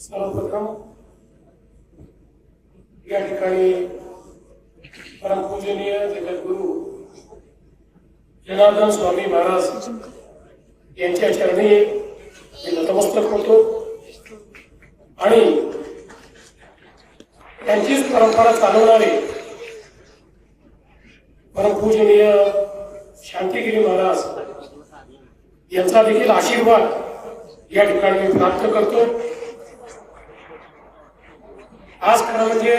सर्वप्रथम या ठिकाणी परमपूजनीय जगद्गुरु जनार्दन स्वामी महाराज यांच्या चरणी मी नतमस्तक होतो आणि त्यांचीच परंपरा चालवणारे परमपूजनीय शांतिगिरी महाराज यांचा देखील आशीर्वाद या ठिकाणी मी प्राप्त करतो आज खरं म्हणजे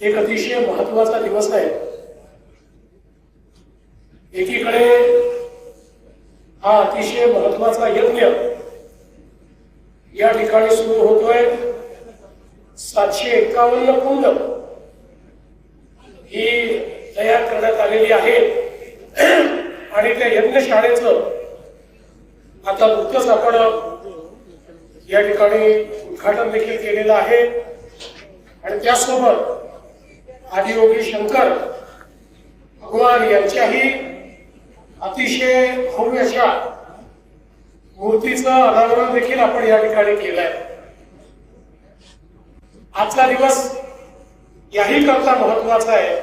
एक अतिशय महत्त्वाचा दिवस आहे. एकीकडे हा अतिशय महत्त्वाचा यज्ञ या ठिकाणी सुरू होतोय. सातशे एकावन्न कुंड ही तयार करण्यात आलेली आहे. आणि त्या यज्ञशाळेचं आता नुकतंच आपण या ठिकाणी उद्घाटन देखील केलेलं आहे. आणि त्यासोबत आदियोगी शंकर भगवान यांच्याही अतिशय भव्य अशा मूर्तीचं अनावरण देखील आपण या ठिकाणी केलंय. आजचा दिवस याही करता महत्त्वाचा आहे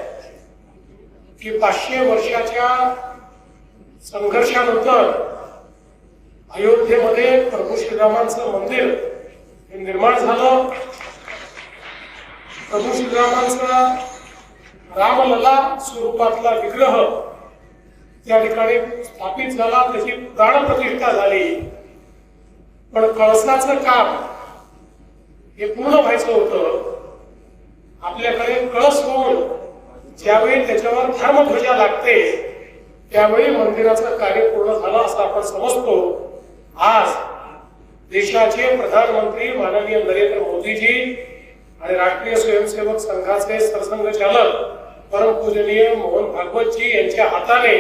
की पाचशे वर्षाच्या संघर्षानंतर अयोध्येमध्ये प्रभू श्रीरामांचं मंदिर हे निर्माण झालं. प्रभू श्रीरामांचा रामलला स्वरूपातला विग्रह त्या ठिकाणी स्थापित झाला त्याची प्राणप्रतिष्ठा झाली. पण कळसाचं काम हे पूर्ण व्हायचं होतं. आपल्याकडे कळस होऊन ज्यावेळी त्याच्यावर धर्मध्वजा लागते त्यावेळी मंदिराचं कार्य पूर्ण झालं असं आपण समजतो. आज देशाचे प्रधानमंत्री माननीय नरेंद्र मोदीजी आणि राष्ट्रीय स्वयंसेवक संघाचे सरसंघचालक परमपूजनीय मोहन भागवतजी यांच्या हाताने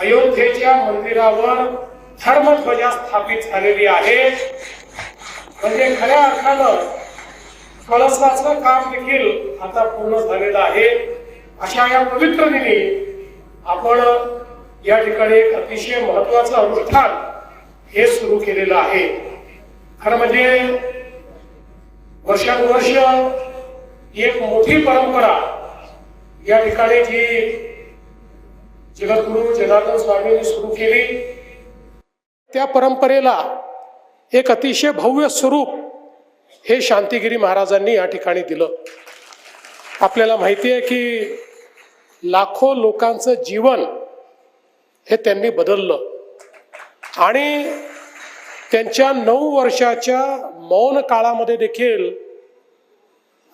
अयोध्येच्या मंदिरावर धर्मध्वजा स्थापित झालेली आहे. म्हणजे खऱ्या अर्थानं कळसाचं काम देखील आता पूर्ण झालेलं आहे. अशा या पवित्र दिनी आपण या ठिकाणी एक अतिशय महत्वाचं अनुष्ठान हे सुरू केलेलं आहे. खरं म्हणजे वर्षानुवर्ष एक मोठी परंपरा या ठिकाणी जी जगद्गुरु जनार्दन स्वामींनी सुरू केली. त्या परंपरेला एक अतिशय भव्य स्वरूप हे शांतिगिरी महाराजांनी या ठिकाणी दिलं. आपल्याला माहिती आहे की लाखो लोकांचं जीवन हे त्यांनी बदललं. आणि त्यांच्या नऊ वर्षाच्या मौन काळामध्ये देखील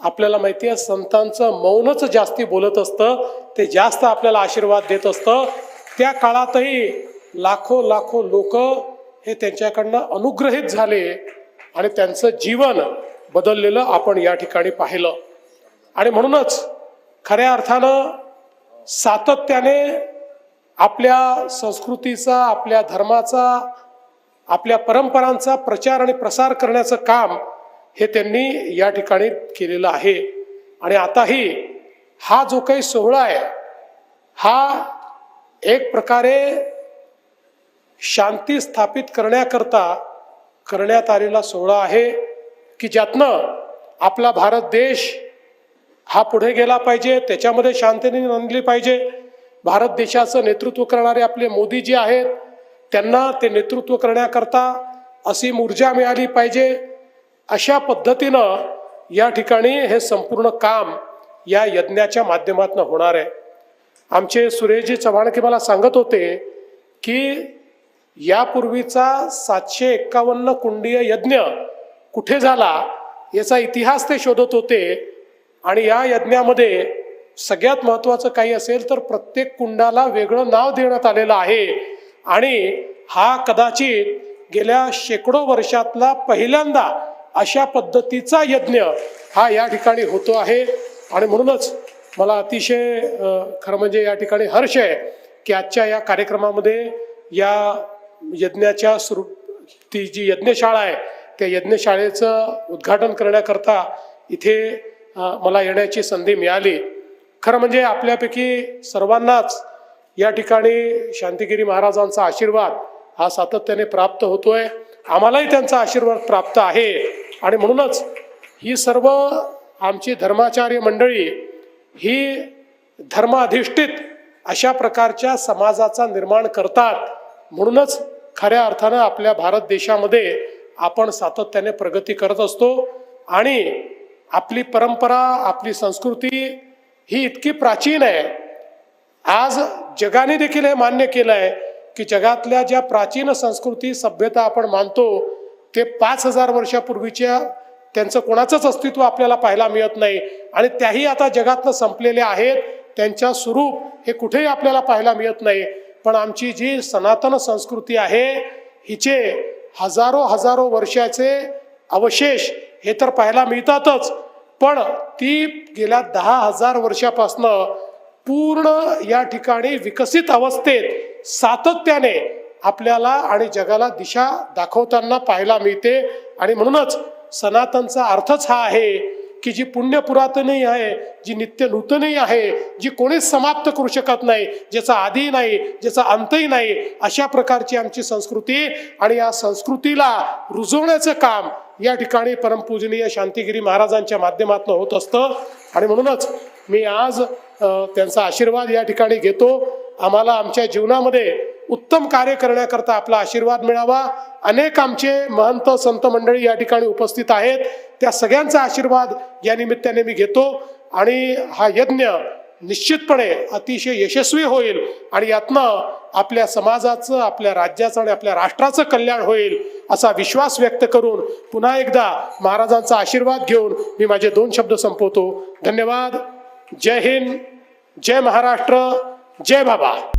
आपल्याला माहिती आहे संतांचं मौनच जास्ती बोलत असतं ते जास्त आपल्याला आशीर्वाद देत असतं. त्या काळातही लाखो लाखो लोक हे त्यांच्याकडनं अनुग्रहित झाले आणि त्यांचं जीवन बदललेलं आपण या ठिकाणी पाहिलं. आणि म्हणूनच खऱ्या अर्थानं सातत्याने आपल्या संस्कृतीचा आपल्या धर्माचा आपल्या परंपरांचा प्रचार आणि प्रसार करण्याचं काम हे त्यांनी या ठिकाणी केलेलं आहे. आणि आताही हा जो काही सोहळा आहे हा एक प्रकारे शांती स्थापित करण्याकरता करण्यात आलेला सोहळा आहे की ज्यातनं आपला भारत देश हा पुढे गेला पाहिजे त्याच्यामध्ये शांतीने नोंदली पाहिजे भारत देशाचं नेतृत्व करणारे आपले मोदी जे आहेत त्यांना ते नेतृत्व करण्याकरता असीम ऊर्जा मिळाली पाहिजे. अशा पद्धतीनं या ठिकाणी हे संपूर्ण काम या यज्ञाच्या माध्यमातून होणार आहे. आमचे सुरेशजी चव्हाणके मला सांगत होते की यापूर्वीचा सातशे एक्कावन्न कुंडीय यज्ञ कुठे झाला याचा इतिहास ते शोधत होते आणि या यज्ञामध्ये सगळ्यात महत्त्वाचं काही असेल तर प्रत्येक कुंडाला वेगळं नाव देण्यात आलेलं आहे. आणि हा कदाचित गेल्या शेकडो वर्षातला पहिल्यांदा अशा पद्धतीचा यज्ञ हा या ठिकाणी होतो आहे. आणि म्हणूनच मला अतिशय खरं म्हणजे या ठिकाणी हर्ष आहे की आजच्या या कार्यक्रमामध्ये या यज्ञाच्या सुरू ती जी यज्ञशाळा आहे त्या यज्ञशाळेचं उद्घाटन करण्याकरता इथे मला येण्याची संधी मिळाली. खरं म्हणजे आपल्यापैकी सर्वांनाच या ठिकाणी शांतिगिरी महाराजांचा आशीर्वाद हा सातत्याने प्राप्त होतोय. आम्हालाही त्यांचा आशीर्वाद प्राप्त आहे. आणि म्हणूनच ही सर्व आमची धर्माचार्य मंडळी ही धर्माधिष्ठित अशा प्रकारच्या समाजाचा निर्माण करतात. म्हणूनच खऱ्या अर्थानं आपल्या भारत देशामध्ये आपण सातत्याने प्रगती करत असतो. आणि आपली परंपरा आपली संस्कृती ही इतकी प्राचीन आहे. आज जगाने देखील हे मान्य केलं आहे की जगातल्या ज्या प्राचीन संस्कृती सभ्यता आपण मानतो ते पाच हजार वर्षापूर्वीच्या त्यांचं कोणाचंच अस्तित्व आपल्याला पाहायला मिळत नाही. आणि त्याही आता जगातनं संपलेल्या आहेत. त्यांच्या स्वरूप हे कुठेही आपल्याला पाहायला मिळत नाही. पण आमची जी सनातन संस्कृती आहे हिचे हजारो हजारो वर्षाचे अवशेष हे तर पाहायला मिळतातच. पण ती गेल्या दहा हजार वर्षापासनं पूर्ण या ठिकाणी विकसित अवस्थेत सातत्याने आपल्याला आणि जगाला दिशा दाखवताना पाहायला मिळते. आणि म्हणूनच सनातनचा अर्थच हा आहे की जी पुण्य पुरातनही आहे जी नित्य नूतनही आहे जी कोणीच समाप्त करू शकत नाही ज्याचा आधी नाही ज्याचा अंतही नाही अशा प्रकारची आमची संस्कृती आणि या संस्कृतीला रुजवण्याचं काम या ठिकाणी परमपूजनीय शांतिगिरी महाराजांच्या माध्यमातून होत असतं. आणि म्हणूनच मी आज त्यांचा आशीर्वाद या ठिकाणी घेतो. आम्हाला आमच्या जीवनामध्ये उत्तम कार्य करण्याकरता आपला आशीर्वाद मिळावा. अनेक आमचे महंत संत मंडळी या ठिकाणी उपस्थित आहेत. त्या सगळ्यांचा आशीर्वाद या निमित्ताने मी घेतो. आणि हा यज्ञ निश्चितपणे अतिशय यशस्वी होईल आणि यातनं आपल्या समाजाचं आपल्या राज्याचं आणि आपल्या राष्ट्राचं कल्याण होईल असा विश्वास व्यक्त करून पुन्हा एकदा महाराजांचा आशीर्वाद घेऊन मी माझे दोन शब्द संपवतो. धन्यवाद. जय हिंद. जय महाराष्ट्र. जय बाबा.